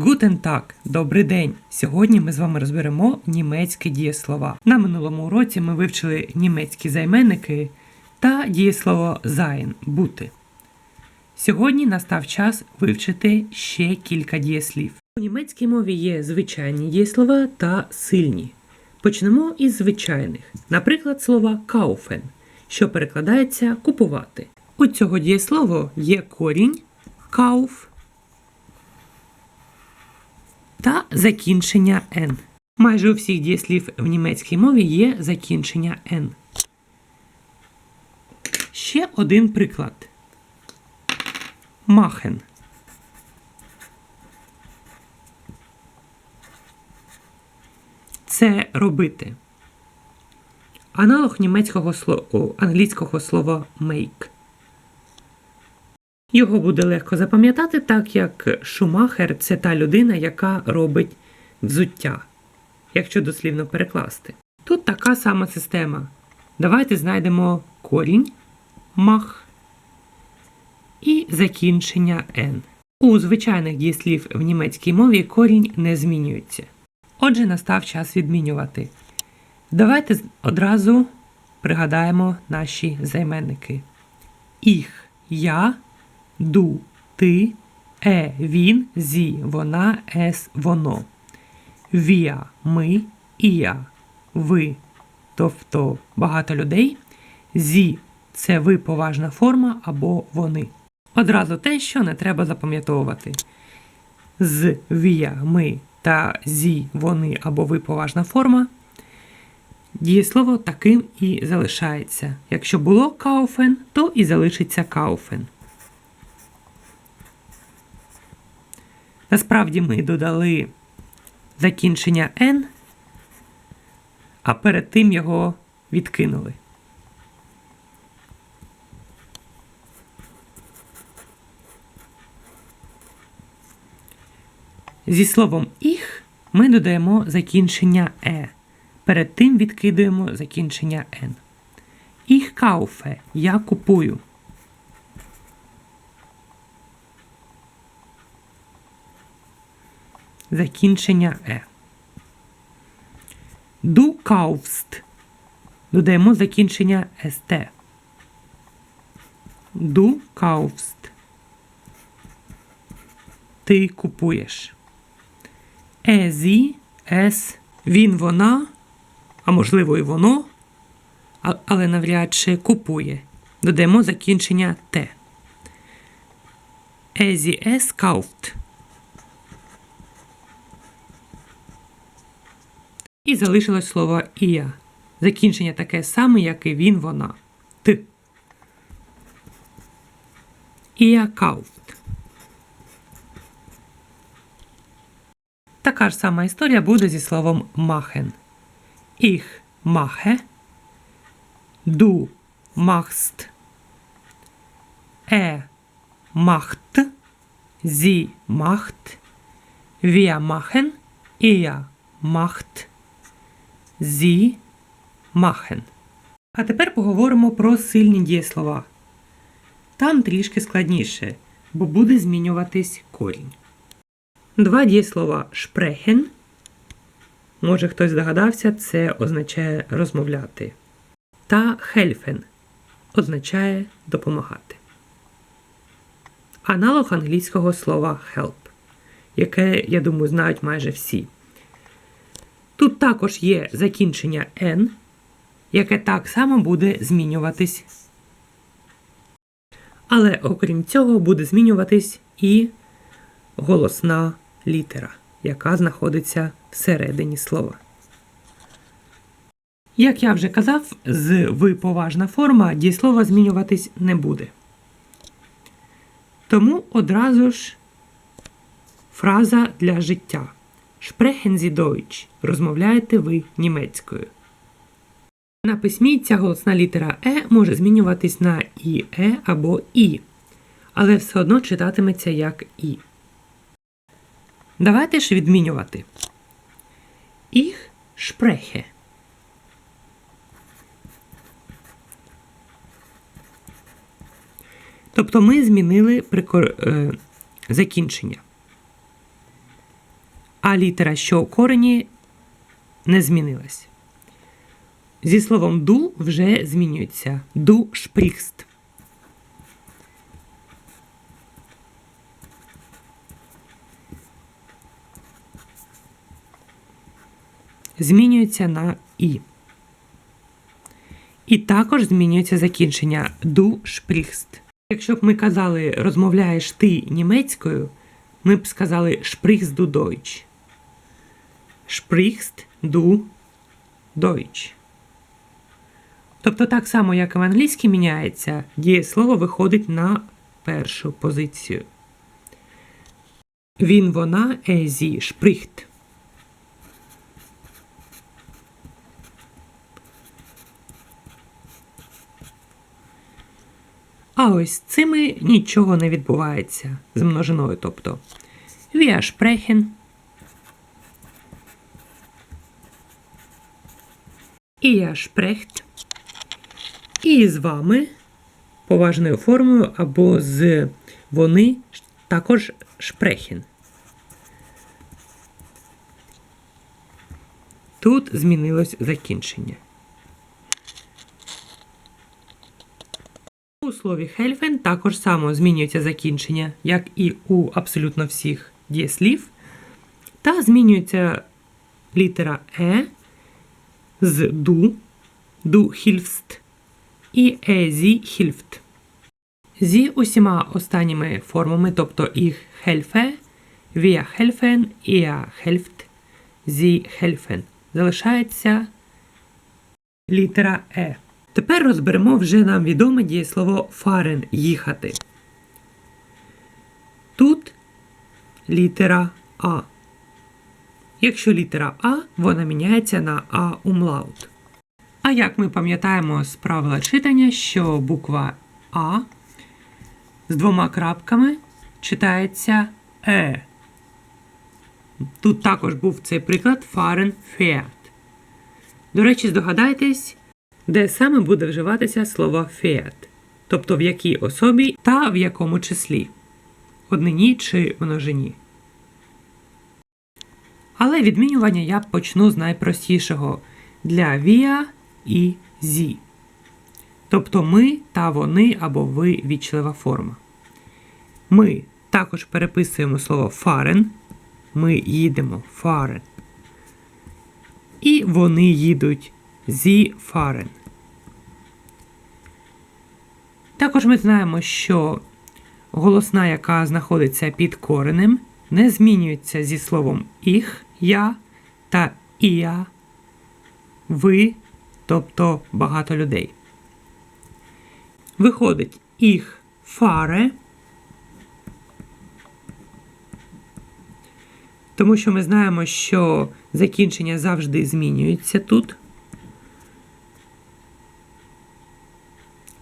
Гутен так, добрий день. Сьогодні ми з вами розберемо німецькі дієслова. На минулому уроці ми вивчили німецькі займенники та дієслово sein – бути. Сьогодні настав час вивчити ще кілька дієслів. У німецькій мові є звичайні дієслова та сильні. Почнемо із звичайних, наприклад, слова kaufen, що перекладається купувати. У цього дієслова є корінь kauf та закінчення «н». Майже у всіх дієслів в німецькій мові є закінчення «н». Ще один приклад. Machen. Це робити. Аналог німецького слова, англійського слова make. Його буде легко запам'ятати, так як Шумахер це та людина, яка робить взуття, якщо дослівно перекласти. Тут така сама система. Давайте знайдемо корінь мах і закінчення N. У звичайних дієслів в німецькій мові корінь не змінюється. Отже, настав час відмінювати. Давайте одразу пригадаємо наші займенники. Їх, я, ду, ти, е, він, зі, вона, ес, воно. Віа, ми, ія, ви, тобто багато людей. Зі це ви поважна форма або вони. Одразу те, що не треба запам'ятовувати. З вія, ми та зі, вони або ви поважна форма. Дієслово таким і залишається. Якщо було кауфен, то і залишиться кауфен. Насправді ми додали закінчення N, а перед тим його відкинули. Зі словом «іх» ми додаємо закінчення е. Перед тим відкидуємо закінчення «н». «Іх кауфе» я купую. Закінчення е. Du kaufst. Додаємо закінчення ст. Du kaufst. Ти купуєш. Езі, ес, він, вона, а можливо і воно, але навряд чи купує. Додаємо закінчення те. Езі ес кауфт. І залишилось слово ія. Закінчення таке саме, як і він, вона. Т. Ія кауфт. Така ж сама історія буде зі словом machen. Ich mache. Du machst. Er macht. Sie macht. Wir machen. Ihr macht. Sie machen. А тепер поговоримо про сильні дієслова. Там трішки складніше, бо буде змінюватись корінь. Два дієслова sprechen. Може хтось здогадався, це означає розмовляти. Та helfen означає допомагати. Аналог англійського слова help, яке, я думаю, знають майже всі. Тут також є закінчення N, яке так само буде змінюватись. Але окрім цього буде змінюватись і голосна літера, яка знаходиться всередині слова. Як я вже казав, з ви поважна форма дієслова змінюватись не буде. Тому одразу ж фраза для життя. Sprechen Sie Deutsch. Розмовляєте ви німецькою. На письмі ця голосна літера Е може змінюватись на ІЕ або І, але все одно читатиметься як І. Давайте ж відмінювати. Ich spreche. Тобто ми змінили прикор... е, закінчення. А літера, що у корені, не змінилась. Зі словом ду вже змінюється. Ду шпріхст. Змінюється на і. І також змінюється закінчення ду шпріхст. Якщо б ми казали розмовляєш ти німецькою, ми б сказали шпріхст ду Deutsch. Шпріхст ду Deutsch. Тобто так само, як і в англійській міняється, дієслово виходить на першу позицію. Він, вона, езі, шпріхт. А ось цими нічого не відбувається з множиною, тобто wir sprechen, ihr sprecht, і з вами поважною формою або з вони також sprechen. Тут змінилось закінчення. У слові helfen також само змінюється закінчення, як і у абсолютно всіх дієслів, та змінюється літера е з ду, ду хільфст і е зі хільфт. Зі усіма останніми формами, тобто їх хельфе, wir helfen, ihr helft, sie helfen. Залишається літера е. Тепер розберемо вже нам відоме дієслово фарен їхати. Тут літера А. Якщо літера А, вона міняється на А умлаут. А як ми пам'ятаємо з правила читання, що буква А з двома крапками читається Е. Тут також був цей приклад феат. До речі, здогадайтесь, де саме буде вживатися слово феат, тобто в якій особі та в якому числі однині чи множині. Але відмінювання я почну з найпростішого для віа і зі. Тобто ми та вони або ви вічлива форма. Ми також переписуємо слово фарен. Ми їдемо фарен. І вони їдуть зі фарен. Також ми знаємо, що голосна, яка знаходиться під коренем, не змінюється зі словом їх, я та іа, ви, тобто багато людей. Виходить їх фаре, тому що ми знаємо, що закінчення завжди змінюється тут.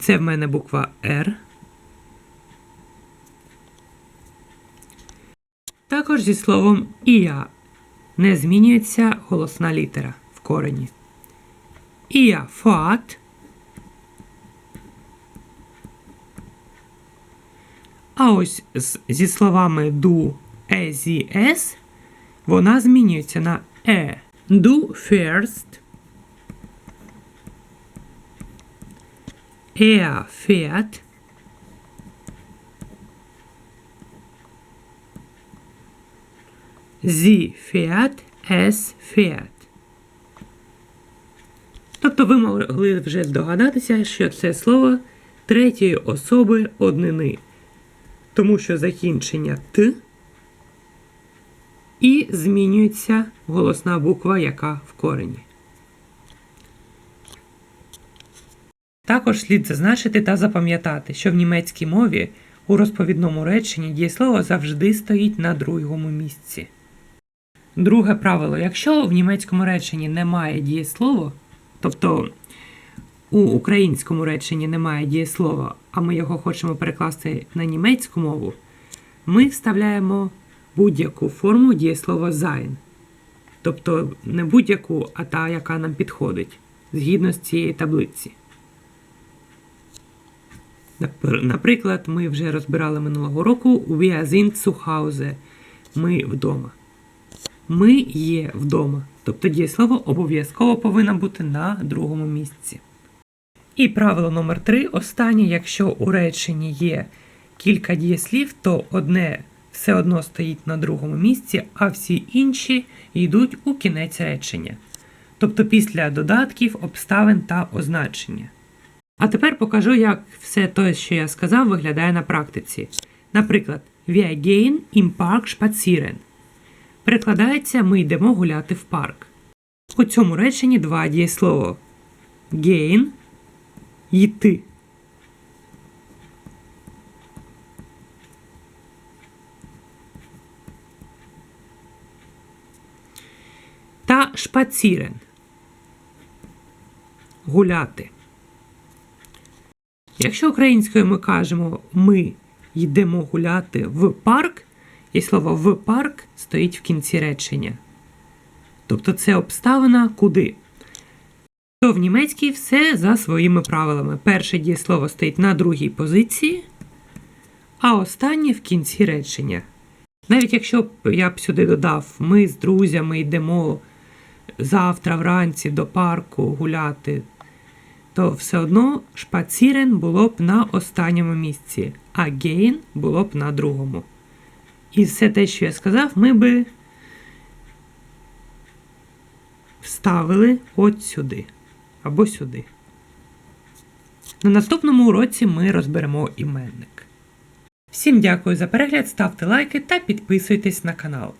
Це в мене буква R. Також зі словом Іа не змінюється голосна літера в корені. Іа фат. А ось зі словами ду, е, зі, ес вона змінюється на е. Do first. Er fährt. Sie fährt, es fährt. Тобто ви могли вже здогадатися, що це слово третьої особи однини, тому що закінчення Т і змінюється голосна буква, яка в корені. Також слід зазначити та запам'ятати, що в німецькій мові у розповідному реченні дієслово завжди стоїть на другому місці. Друге правило: якщо в німецькому реченні немає дієслова, тобто у українському реченні немає дієслова, а ми його хочемо перекласти на німецьку мову, ми вставляємо будь-яку форму дієслова sein. Тобто не будь-яку, а та, яка нам підходить, згідно з цієї таблиці. Наприклад, ми вже розбирали минулого року Wir sind zu Hause. Ми вдома. Ми є вдома. Тобто дієслово обов'язково повинно бути на другому місці. І правило номер 3 останнє, якщо у реченні є кілька дієслів, то одне все одно стоїть на другому місці, а всі інші йдуть у кінець речення. Тобто після додатків, обставин та означення. А тепер покажу, як все те, що я сказав, виглядає на практиці. Наприклад, Wir gehen im Park spazieren. Перекладається ми йдемо гуляти в парк. У цьому реченні два дієслова. Gehen – йти. Та шпацірен. Гуляти. Якщо українською ми кажемо ми йдемо гуляти в парк, і слово в парк стоїть в кінці речення. Тобто це обставина куди. То в німецькій все за своїми правилами. Перше дієслово стоїть на другій позиції, а останнє в кінці речення. Навіть якщо б я б сюди додав, ми з друзями йдемо завтра вранці до парку гуляти, то все одно шпацірен було б на останньому місці, а гейн було б на другому. І все те, що я сказав, ми би вставили от сюди або сюди. На наступному уроці ми розберемо іменник. Всім дякую за перегляд, ставте лайки та підписуйтесь на канал.